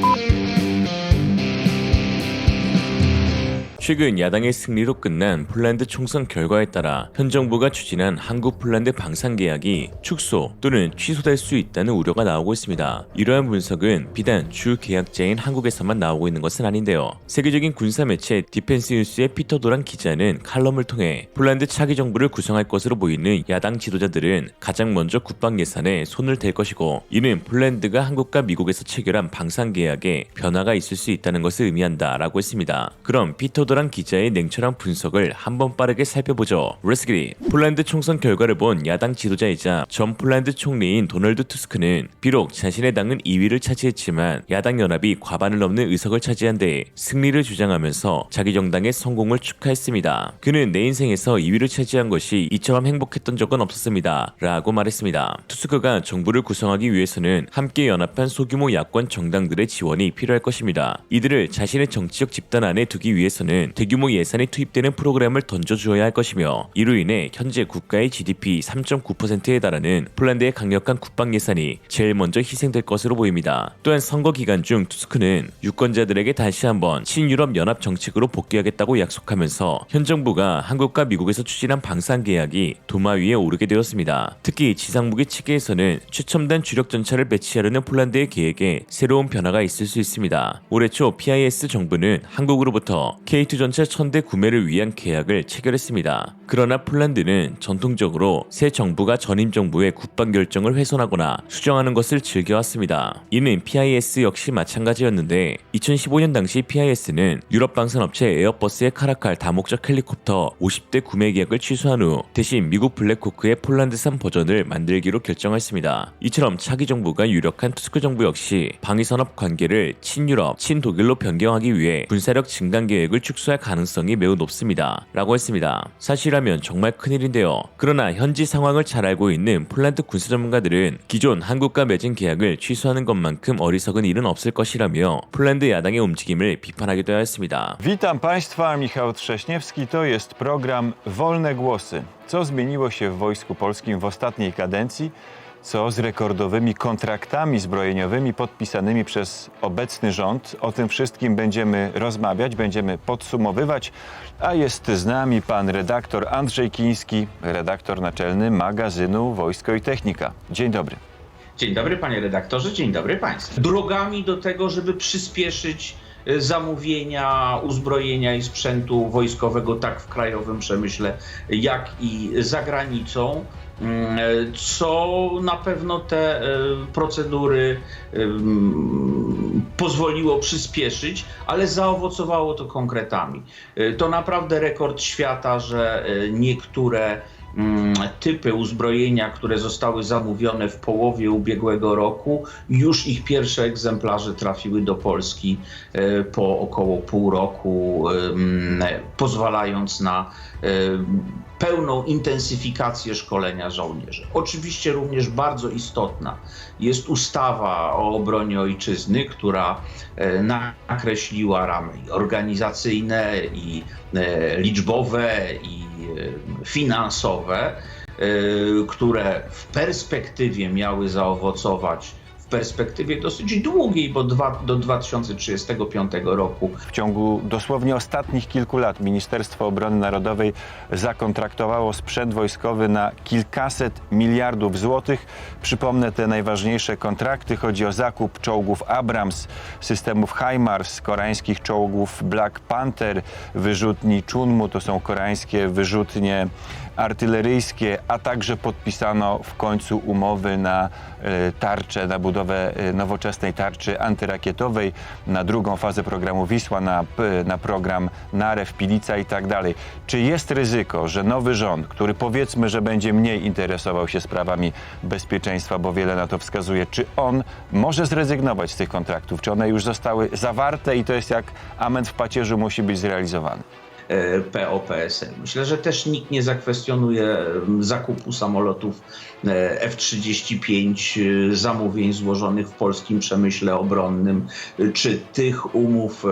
Música 최근 야당의 승리로 끝난 폴란드 총선 결과에 따라 현 정부가 추진한 한국 폴란드 방산 계약이 축소 또는 취소될 수 있다는 우려가 나오고 있습니다. 이러한 분석은 비단 주 계약자인 한국에서만 나오고 있는 것은 아닌데요. 세계적인 군사 매체 디펜스 뉴스의 피터 도란 기자는 칼럼을 통해 폴란드 차기 정부를 구성할 것으로 보이는 야당 지도자들은 가장 먼저 국방 예산에 손을 댈 것이고 이는 폴란드가 한국과 미국에서 체결한 방산 계약에 변화가 있을 수 있다는 것을 의미한다라고 했습니다. 그럼 피터 도란 기자의 냉철한 분석을 한번 빠르게 살펴보죠. 레스기리 폴란드 총선 결과를 본 야당 지도자이자 전 폴란드 총리인 도널드 투스크는 비록 자신의 당은 2위를 차지했지만 야당 연합이 과반을 넘는 의석을 차지한 데 승리를 주장하면서 자기 정당의 성공을 축하했습니다. 그는 내 인생에서 2위를 차지한 것이 이처럼 행복했던 적은 없었습니다. 라고 말했습니다. 투스크가 정부를 구성하기 위해서는 함께 연합한 소규모 야권 정당들의 지원이 필요할 것입니다. 이들을 자신의 정치적 집단 안에 두기 위해서는 대규모 예산이 투입되는 프로그램을 던져주어야 할 것이며 이로 인해 현재 국가의 GDP 3.9%에 달하는 폴란드의 강력한 국방 예산이 제일 먼저 희생될 것으로 보입니다. 또한 선거 기간 중 투스크는 유권자들에게 다시 한번 친유럽 연합 정책으로 복귀하겠다고 약속하면서 현 정부가 한국과 미국에서 추진한 방산 계약이 도마 위에 오르게 되었습니다. 특히 지상무기 체계에서는 최첨단 주력 전차를 배치하려는 폴란드의 계획에 새로운 변화가 있을 수 있습니다. 올해 초 PIS 정부는 한국으로부터 K2 전차 1000대 구매를 위한 계약을 체결했습니다. 그러나 폴란드는 전통적으로 새 정부가 전임 정부의 국방 결정을 훼손하거나 수정하는 것을 즐겨왔습니다. 이는 PIS 역시 마찬가지였는데 2015년 당시 PIS는 유럽 방산업체 에어버스의 카라칼 다목적 헬리콥터 50대 구매 계약을 취소한 후 대신 미국 블랙호크의 폴란드산 버전을 만들기로 결정했습니다. 이처럼 차기 정부가 유력한 투스크 정부 역시 방위산업 관계를 친유럽, 친독일로 변경하기 위해 군사력 증강 계획을 축소 할 가능성이 매우 높습니다. 라고 했습니다. 사실이라면 정말 큰일인데요. 그러나 현지 상황을 잘 알고 있는 폴란드 군사 전문가들은 기존 한국과 맺은 계약을 취소하는 것만큼 어리석은 일은 없을 것이라며 폴란드 야당의 움직임을 비판하기도 하였습니다. Witam Państwa, Michał Trześniewski. To jest program Wolne Głosy. Co zmieniło się w Wojsku Polskim w ostatniej kadencji? Co z rekordowymi kontraktami zbrojeniowymi podpisanymi przez obecny rząd? O tym wszystkim będziemy rozmawiać, będziemy podsumowywać. A jest z nami pan redaktor Andrzej Kiński, redaktor naczelny magazynu Wojsko i Technika. Dzień dobry. Dzień dobry panie redaktorze, dzień dobry państwu. Drogami do tego, żeby przyspieszyć zamówienia uzbrojenia i sprzętu wojskowego tak w krajowym przemyśle, jak i za granicą, mm, co na pewno te e, procedury em, pozwoliło przyspieszyć, ale zaowocowało to konkretami. To naprawdę rekord świata, że niektóre mm, typy uzbrojenia, które zostały zamówione w połowie ubiegłego roku, już ich pierwsze egzemplarze trafiły do Polski e, po około pół roku, em, pozwalając na em, pełną intensyfikację szkolenia żołnierzy. Oczywiście również bardzo istotna jest ustawa o obronie ojczyzny, która e, nakreśliła ramy organizacyjne, i e, liczbowe, i e, finansowe, które w perspektywie miały zaowocować, w perspektywie dosyć długiej, bo dwa, do 2035 roku W ciągu dosłownie ostatnich kilku lat Ministerstwo Obrony Narodowej zakontraktowało sprzęt wojskowy na kilkaset miliardów złotych. Przypomnę te najważniejsze kontrakty. Chodzi o zakup czołgów Abrams, systemów HIMARS, koreańskich czołgów Black Panther, wyrzutni Chunmu, to są koreańskie wyrzutnie artyleryjskie, a także podpisano w końcu umowy na e, tarczę, na budowę e, nowoczesnej tarczy antyrakietowej, na drugą fazę programu Wisła, na, na program Narew, Pilica i tak dalej. Czy jest ryzyko, że nowy rząd, który powiedzmy, że będzie mniej interesował się sprawami bezpieczeństwa, bo wiele na to wskazuje, czy on może zrezygnować z tych kontraktów? Czy one już zostały zawarte i to jest jak amen w pacierzu musi być zrealizowany? E, PO-PSL. Myślę, że też nikt nie zakwestionuje zakupu samolotów F-35, e, zamówień złożonych w polskim przemyśle obronnym, e, czy tych umów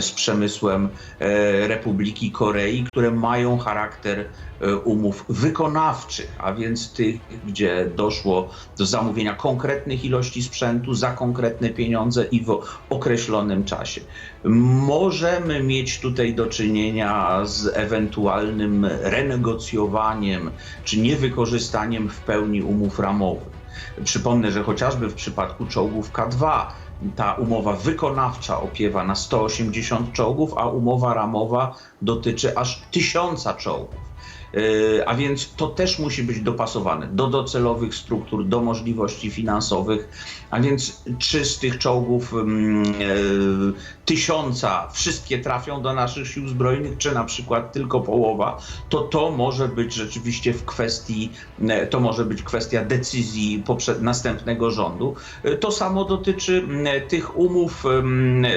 z przemysłem e, Republiki Korei, które mają charakter e, umów wykonawczych, a więc tych, gdzie doszło do zamówienia konkretnych ilości sprzętu za konkretne pieniądze i w określonym czasie. Możemy mieć tutaj do czynienia z ewentualnym renegocjowaniem czy niewykorzystaniem w pełni umów ramowych. Przypomnę, że chociażby w przypadku czołgów K2 ta umowa wykonawcza opiewa na 180 czołgów, a umowa ramowa dotyczy aż 1000 czołgów. Yy, A więc to też musi być dopasowane do docelowych struktur, do możliwości finansowych. A więc czy z tych czołgów yy, tysiąca wszystkie trafią do naszych sił zbrojnych, czy na przykład tylko połowa, to to może być rzeczywiście w kwestii, e, to może być kwestia decyzji następnego rządu. To samo dotyczy tych umów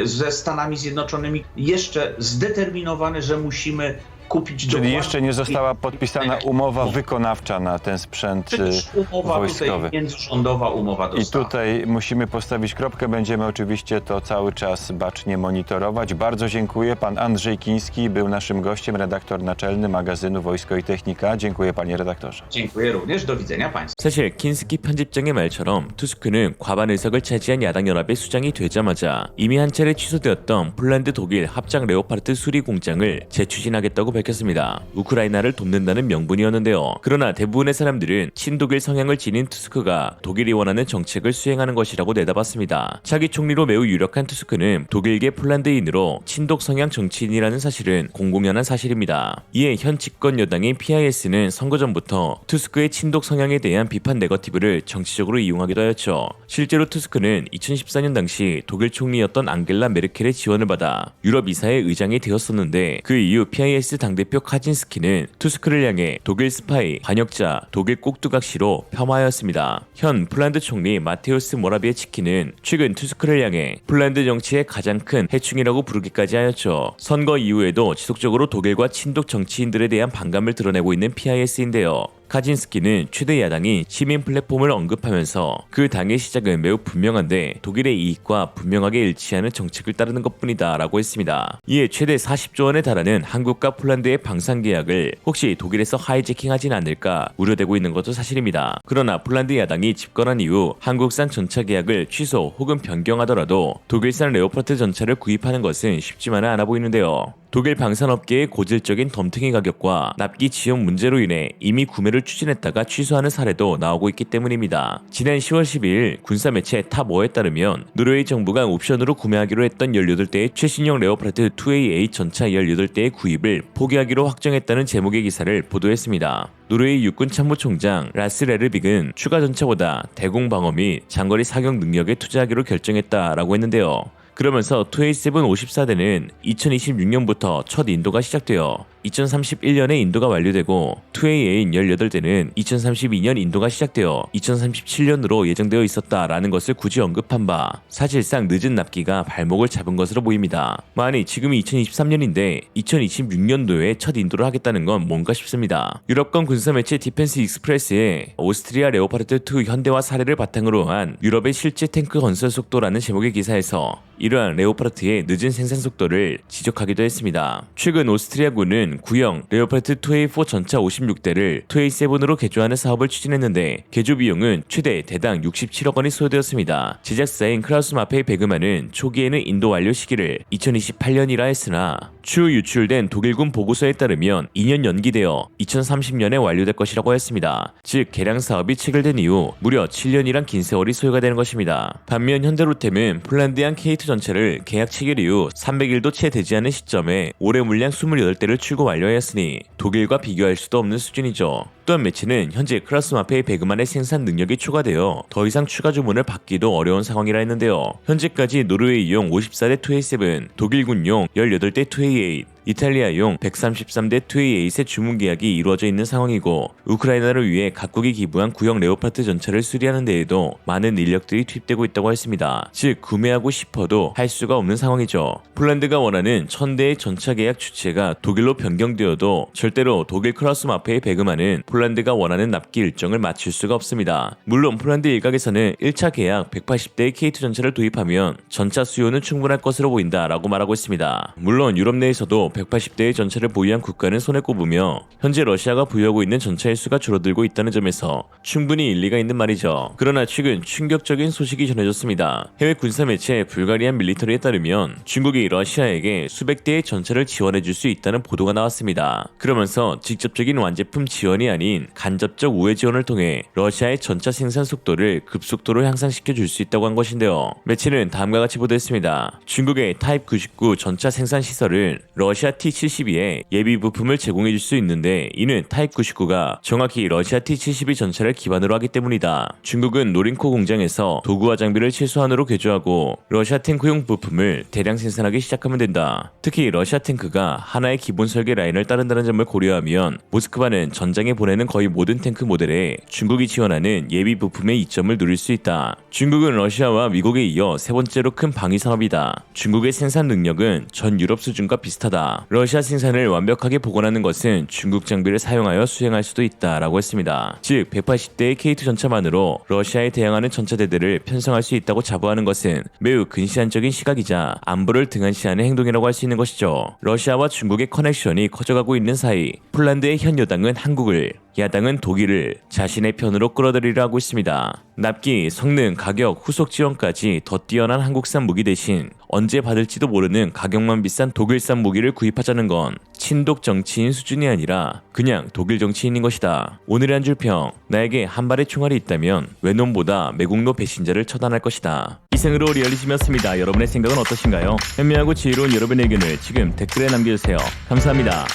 ze Stanami Zjednoczonymi, jeszcze zdeterminowane, że musimy kupić Czyli dokładnie- jeszcze nie została podpisana umowa wykonawcza na ten sprzęt czy też y, umowa wojskowy. tutaj międzyrządowa umowa I dostawy. tutaj musimy postawić kropkę. Będziemy oczywiście to cały czas bacznie monitorować. Bardzo dziękuję. Pan Andrzej Kiński był naszym gościem, redaktor naczelny magazynu Wojsko i Technika. Dziękuję panie redaktorze. Dziękuję również. Do widzenia Państwu. 사실 킨스키 편집장의 말처럼 투스크는 과반 의석을 차지한 야당 연합의 수장이 되자마자 이미 한 차례 취소되었던 폴란드 독일 합작 레오파르트 수리 공장을 재추진하겠다고 밝혔습니다. 우크라이나를 돕는다는 명분이었는데요. 그러나 대부분의 사람들은 친독일 성향을 지닌 투스크가 독일이 원하는 정책을 수행하는 것이라고 내다봤습니다. 차기 총리로 매우 유력한 투스크는 독일계 폴란드인으로 친독 성향 정치인이라는 사실은 공공연한 사실입니다. 이에 현 집권 여당인 PIS는 선거 전부터 투스크의 친독 성향에 대한 비판 네거티브를 정치적으로 이용하기도 하였죠. 실제로 투스크는 2014년 당시 독일 총리였던 앙겔라 메르켈의 지원을 받아 유럽 이사의 의장이 되었었는데 그 이후 PIS 당 대표 카진스키는 투스크를 향해 독일 스파이, 반역자, 독일 꼭두각시로 폄하하였습니다. 현 폴란드 총리 마테우스 모라비에치키는 최근 투스크를 향해 폴란드 정치의 가장 큰 해충이라고 부르기까지 하였죠. 선거 이후에도 지속적으로 독일과 친독 정치인들에 대한 반감을 드러내고 있는 PIS인데요. 카진스키는 최대 야당인 시민 플랫폼을 언급하면서 그 당의 시작은 매우 분명한데 독일의 이익과 분명하게 일치하는 정책을 따르는 것뿐이다 라고 했습니다. 이에 최대 40조 원에 달하는 한국과 폴란드의 방산 계약을 혹시 독일에서 하이제킹하진 않을까 우려되고 있는 것도 사실입니다. 그러나 폴란드 야당이 집권한 이후 한국산 전차 계약을 취소 혹은 변경하더라도 독일산 레오파트 전차를 구입하는 것은 쉽지만은 않아 보이는데요. 독일 방산업계의 고질적인 덤탱이 가격과 납기 지연 문제로 인해 이미 구매를 추진했다가 취소하는 사례도 나오고 있기 때문입니다. 지난 10월 12일 군사 매체 탑5에 따르면 노르웨이 정부가 옵션으로 구매하기로 했던 18대의 최신형 레오파르트 2AA 전차 18대의 구입을 포기하기로 확정했다는 제목의 기사를 보도했습니다. 노르웨이 육군 참모총장 라스 레르빅은 추가 전차보다 대공 방어 및 장거리 사격 능력에 투자하기로 결정했다라고 했는데요. 그러면서 2A7 54대는 2026년부터 첫 인도가 시작되어 2031년에 인도가 완료되고 2AA 18대는 2032년 인도가 시작되어 2037년으로 예정되어 있었다라는 것을 굳이 언급한 바 사실상 늦은 납기가 발목을 잡은 것으로 보입니다. 만이 지금이 2023년인데 2026년도에 첫 인도를 하겠다는 건 뭔가 싶습니다. 유럽권 군사 매체 디펜스 익스프레스에 오스트리아 레오파르트 2 현대화 사례를 바탕으로 한 유럽의 실제 탱크 건설 속도라는 제목의 기사에서 이러한 레오파르트의 늦은 생산 속도를 지적하기도 했습니다. 최근 오스트리아군은 구형 레오파르트 2A4 전차 56대를 2A7으로 개조하는 사업을 추진했는데 개조 비용은 최대 대당 67억 원이 소요되었습니다. 제작사인 크라우스 마페이 베그만은 초기에는 인도 완료 시기를 2028년이라 했으나 추후 유출된 독일군 보고서에 따르면 2년 연기되어 2030년에 완료될 것이라고 했습니다. 즉 개량 사업이 체결된 이후 무려 7년이란 긴 세월이 소요가 되는 것입니다. 반면 현대로템은 폴란드양 K2 전차를 계약 체결 이후 300일도 채 되지 않은 시점에 올해 물량 28대를 출고 완료하였으니 독일과 비교할 수도 없는 수준이죠. 또한 매체는 현재 크라스마페의 베그만의 생산 능력이 초과되어 더 이상 추가 주문을 받기도 어려운 상황이라 했는데요. 현재까지 노르웨이용 54대 2A7, 독일군용 18대 2A8, 이탈리아용 133대 2A8의 주문 계약이 이루어져 있는 상황이고 우크라이나를 위해 각국이 기부한 구형 레오파트 전차를 수리하는 데에도 많은 인력들이 투입되고 있다고 했습니다. 즉 구매하고 싶어도 할 수가 없는 상황이죠. 폴란드가 원하는 1000대의 전차 계약 주체가 독일로 변경되어도 절대로 독일 크라우스 마페에 배금하는 폴란드가 원하는 납기 일정을 맞출 수가 없습니다. 물론 폴란드 일각에서는 1차 계약 180대의 K2 전차를 도입하면 전차 수요는 충분할 것으로 보인다라고 말하고 있습니다. 물론 유럽 내에서도 180대의 전차를 보유한 국가는 손에 꼽으며 현재 러시아가 보유하고 있는 전차의 수가 줄어들고 있다는 점에서 충분히 일리가 있는 말이죠. 그러나 최근 충격적인 소식이 전해졌습니다. 해외 군사 매체 불가리안 밀리터리에 따르면 중국이 러시아에게 수백 대의 전차를 지원해 줄 수 있다는 보도가 나왔습니다. 그러면서 직접적인 완제품 지원이 아닌 간접적 우회 지원을 통해 러시아의 전차 생산 속도를 급속도로 향상시켜 줄 수 있다고 한 것인데요. 매체는 다음과 같이 보도했습니다. 중국의 타입 99 전차 생산 시설은 러시아 T-72에 예비 부품을 제공해 줄 수 있는데 이는 타입 99가 정확히 러시아 T-72 전차를 기반으로 하기 때문이다. 중국은 노린코 공장에서 도구와 장비를 최소한으로 개조하고 러시아 탱크용 부품을 대량 생산하기 시작하면 된다. 특히 러시아 탱크가 하나의 기본 설계 라인을 따른다는 점을 고려하면 모스크바는 전장에 보내는 거의 모든 탱크 모델에 중국이 지원하는 예비 부품의 이점을 누릴 수 있다. 중국은 러시아와 미국에 이어 세 번째로 큰 방위 산업이다. 중국의 생산 능력은 전 유럽 수준과 비슷하 다. 러시아 생산을 완벽하게 복원하는 것은 중국 장비를 사용하여 수행할 수도 있다라고 했습니다. 즉 180대의 K2 전차만으로 러시아에 대항하는 전차대들을 편성할 수 있다고 자부하는 것은 매우 근시안적인 시각이자 안보를 등한시하는 행동이라고 할 수 있는 것이죠. 러시아와 중국의 커넥션이 커져가고 있는 사이 폴란드의 현 여당은 한국을 야당은 독일을 자신의 편으로 끌어들이려 하고 있습니다. 납기, 성능, 가격, 후속 지원까지 더 뛰어난 한국산 무기 대신 언제 받을지도 모르는 가격만 비싼 독일산 무기를 구입하자는 건 친독 정치인 수준이 아니라 그냥 독일 정치인인 것이다. 오늘의 한 줄 평, 나에게 한 발의 총알이 있다면 외놈보다 매국노 배신자를 처단할 것이다. 이생으로 리얼리즘이었습니다. 여러분의 생각은 어떠신가요? 현명하고 지혜로운 여러분의 의견을 지금 댓글에 남겨주세요. 감사합니다.